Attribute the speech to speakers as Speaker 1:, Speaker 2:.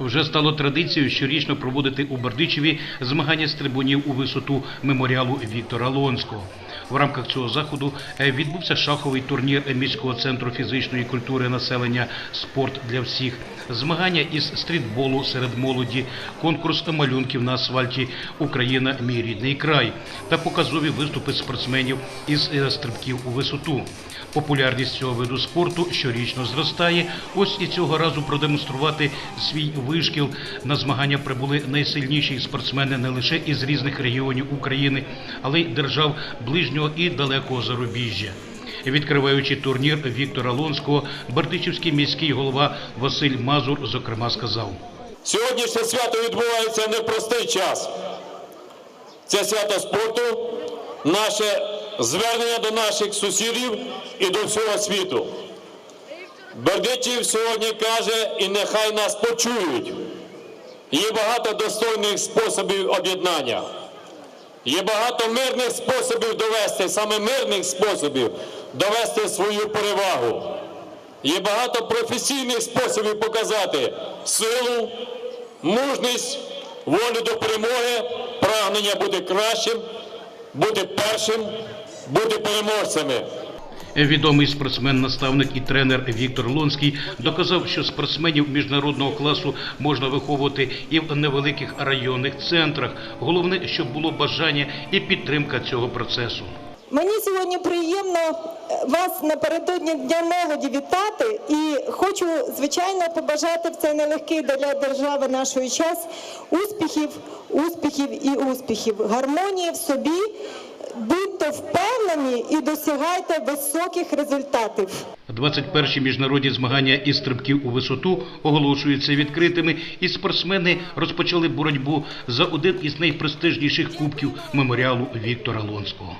Speaker 1: Вже стало традицією щорічно проводити у Бердичеві змагання з трибунів у висоту меморіалу Віктора Лонського. В рамках цього заходу е, відбувся шаховий турнір міського центру фізичної культури населення Спорт для всіх, змагання із стрітболу серед молоді, конкурс малюнків на асфальті Україна, мій рідний край та показові виступи спортсменів із е, стрибків у висоту. Популярність цього виду спорту щорічно зростає. Ось і цього разу продемонструвати свій вишкіл на змагання прибули найсильніші спортсмени не лише із різних регіонів України, але й держав ближнього і далекого зарубіжжя. Відкриваючи турнір Віктора Лонського, Бердичівський міський голова Василь Мазур зокрема сказав.
Speaker 2: Сьогоднішнє свято відбувається непростий час. Це свято спорту, наше звернення до наших сусідів і до всього світу. Бердичів сьогодні каже, і нехай нас почують. Є багато достойних способів об'єднання. Є багато мирних способів довести, саме мирних способів довести свою перевагу. Є багато професійних способів показати силу, мужність, волю до перемоги, прагнення бути кращим, бути першим, бути переможцями.
Speaker 1: Відомий спортсмен-наставник і тренер Віктор Лонський доказав, що спортсменів міжнародного класу можна виховувати і в невеликих районних центрах. Головне, щоб було бажання і підтримка цього процесу.
Speaker 3: Мені сьогодні приємно е, вас напередодні Дня молоді вітати і хочу, звичайно, побажати в цей нелегкий для держави нашої час успіхів, успіхів і успіхів, гармонії в собі. Будьте впевнені і досягайте високих результатів.
Speaker 1: 21-ті міжнародні змагання із стрибків у висоту оголошуються відкритими, і спортсмени розпочали боротьбу за один із найпрестижніших кубків меморіалу Віктора Лонського.